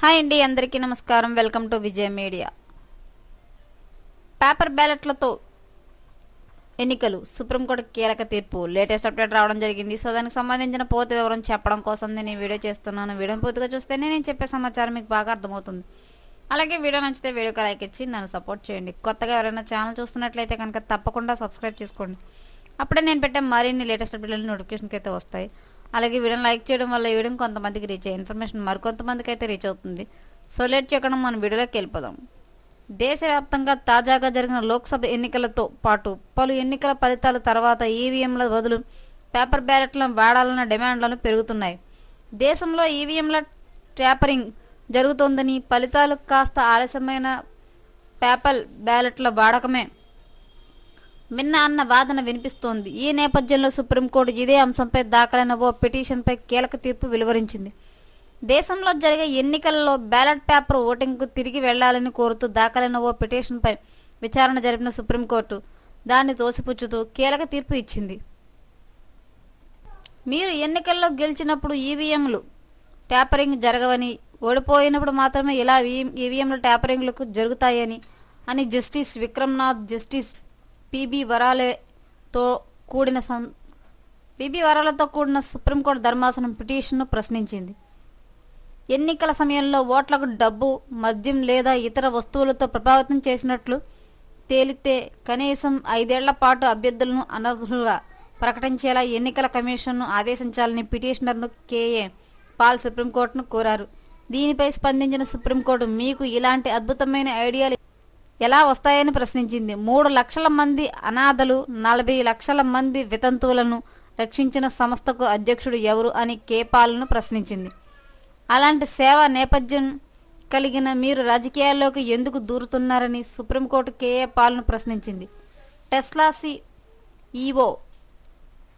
Hi అండి అందరికీ నమస్కారం. Welcome to Vijaya media. Paper బ్యాలెట్లతో ఎన్నికలు. సుప్రీంకోర్టు కీలక తీర్పు. లేటెస్ట్ అప్డేట్ రావడం జరిగింది. సో దానికి సంబంధించిన పూర్తి వివరం చెప్పడం కోసం నేను ఈ వీడియో చేస్తున్నాను. వీడియో పూర్తిగా చూస్తేనే నేను చెప్పే సమాచారం మీకు బాగా అర్థమవుతుంది. అలాగే వీడియో నచ్చితే వీడియోకి లైక్ ఇచ్చి నన్ను సపోర్ట్ చేయండి. కొత్తగా ఎవరైనా ఛానల్ చూస్తున్నట్లయితే కనుక తప్పకుండా సబ్స్క్రైబ్ చేసుకోండి. అప్పుడే నేను పెట్టే మరిన్ని లేటెస్ట్ అప్డేట్లు నోటిఫికేషన్కి అయితే వస్తాయి. అలాగే వీడియోని లైక్ చేయడం వల్ల ఈ వీడియో కొంతమందికి రీచ్ అయ్యే ఇన్ఫర్మేషన్ మరికొంతమందికి అయితే రీచ్ అవుతుంది. సో లేట్ చేయకుండా మనం వీడియోలోకి వెళ్ళిపోదాం. దేశవ్యాప్తంగా తాజాగా జరిగిన లోక్సభ ఎన్నికలతో పాటు పలు ఎన్నికల ఫలితాల తర్వాత ఈవీఎంల బదులు పేపర్ బ్యాలెట్లను వాడాలన్న డిమాండ్లను పెరుగుతున్నాయి. దేశంలో ఈవీఎంల ట్యాపరింగ్ జరుగుతోందని ఫలితాలు కాస్త ఆలస్యమైన పేపర్ బ్యాలెట్ల వాడకమే మిన్న అన్న వాదన వినిపిస్తోంది. ఈ నేపథ్యంలో సుప్రీంకోర్టు ఇదే అంశంపై దాఖలైన ఓ పిటిషన్పై కీలక తీర్పు వెలువరించింది. దేశంలో జరిగే ఎన్నికల్లో బ్యాలెట్ పేపర్ ఓటింగ్కు తిరిగి వెళ్ళాలని కోరుతూ దాఖలైన ఓ పిటిషన్పై విచారణ జరిపిన సుప్రీంకోర్టు దాన్ని తోసిపుచ్చుతూ కీలక తీర్పు ఇచ్చింది. మీరు ఎన్నికల్లో గెలిచినప్పుడు ఈవీఎంలు ట్యాపరింగ్ జరగవని ఓడిపోయినప్పుడు మాత్రమే ఇలా ఈవీఎంల ట్యాపరింగ్లకు జరుగుతాయని అని జస్టిస్ విక్రమ్నాథ్ జస్టిస్ పిబి వరాలతో కూడిన సం వరాలతో కూడిన సుప్రీంకోర్టు ధర్మాసనం పిటిషన్ను ప్రశ్నించింది. ఎన్నికల సమయంలో ఓట్లకు డబ్బు మద్యం లేదా ఇతర వస్తువులతో ప్రభావితం చేసినట్లు తేలితే కనీసం ఐదేళ్ళ పాటు అభ్యర్థులను అనర్హులుగా ప్రకటించేలా ఎన్నికల కమిషన్ను ఆదేశించాలని పిటిషనర్ను కేఏ పాల్ సుప్రీంకోర్టును కోరారు. దీనిపై స్పందించిన సుప్రీంకోర్టు మీకు ఇలాంటి అద్భుతమైన ఐడియాలు ఎలా వస్తాయని ప్రశ్నించింది. మూడు లక్షల మంది అనాథలు నలభై లక్షల మంది వితంతువులను రక్షించిన సంస్థకు అధ్యక్షుడు ఎవరు అని కేపాలను ప్రశ్నించింది. అలాంటి సేవ నేపథ్యం కలిగిన మీరు రాజకీయాల్లోకి ఎందుకు దూరుతున్నారని సుప్రీంకోర్టు కేఏ పాల్ను ప్రశ్నించింది టెస్లాసి ఈవో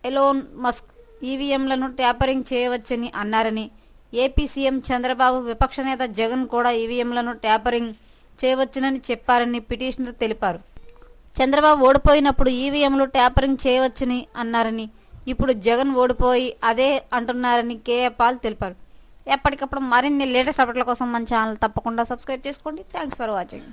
ఎలోన్ మస్క్ ఈవీఎంలను ట్యాపరింగ్ చేయవచ్చని అన్నారని ఏపీ సీఎం చంద్రబాబు విపక్ష నేత జగన్ కూడా ఈవీఎంలను ట్యాపరింగ్ చేయవచ్చునని చెప్పారని పిటిషనర్ తెలిపారు. చంద్రబాబు ఓడిపోయినప్పుడు ఈవీఎంలు ట్యాపరింగ్ చేయవచ్చని అన్నారని ఇప్పుడు జగన్ ఓడిపోయి అదే అంటున్నారని కేఏ పాల్ తెలిపారు. ఎప్పటికప్పుడు మరిన్ని లేటెస్ట్ అప్డేట్ల కోసం మన ఛానల్ తప్పకుండా సబ్స్క్రైబ్ చేసుకోండి. Thanks for watching.